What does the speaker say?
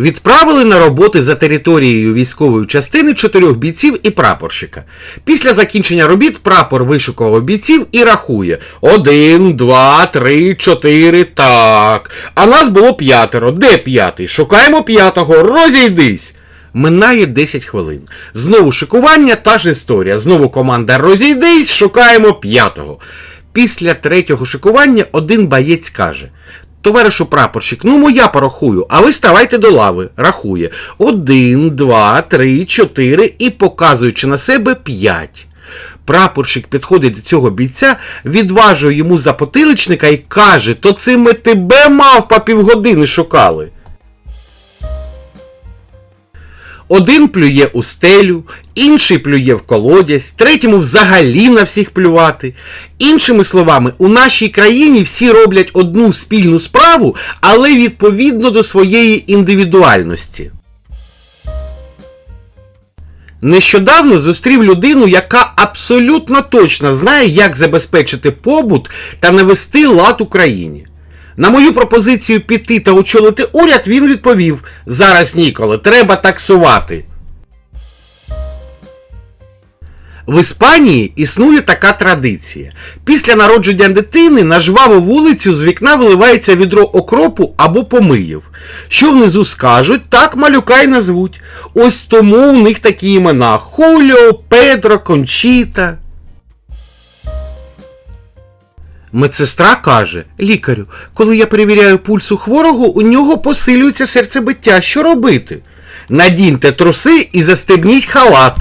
Відправили на роботи за територією військової частини чотирьох бійців і прапорщика. Після закінчення робіт прапор вишукував бійців і рахує: один, два, три, чотири, так. А нас було п'ятеро. Де п'ятий? Шукаємо п'ятого, розійдись. Минає 10 хвилин. Знову шикування, та ж історія. Знову команда розійдись, шукаємо п'ятого. Після третього шикування один боєць каже: Товаришу прапорщик, ну моя порахую, а ви ставайте до лави. Рахує. Один, два, три, чотири і показуючи на себе п'ять. Прапорщик підходить до цього бійця, відважує йому за потиличника і каже: То це ми тебе мавпа, півгодини шукали. Один плює у стелю, інший плює в колодязь, третьому взагалі на всіх плювати. Іншими словами, у нашій країні всі роблять одну спільну справу, але відповідно до своєї індивідуальності. Нещодавно зустрів людину, яка абсолютно точно знає, як забезпечити побут та навести лад Україні. На мою пропозицію піти та очолити уряд він відповів: зараз ніколи, треба таксувати. В Іспанії існує така традиція. Після народження дитини на жваву вулицю з вікна виливається відро окропу або помиїв. Що внизу скажуть, так малюка й назвуть. Ось тому у них такі імена: Хуліо, Педро, Кончіта. Медсестра каже: лікарю, коли я перевіряю пульс у хворого, у нього посилюється серцебиття. Що робити? Надіньте труси і застебніть халат.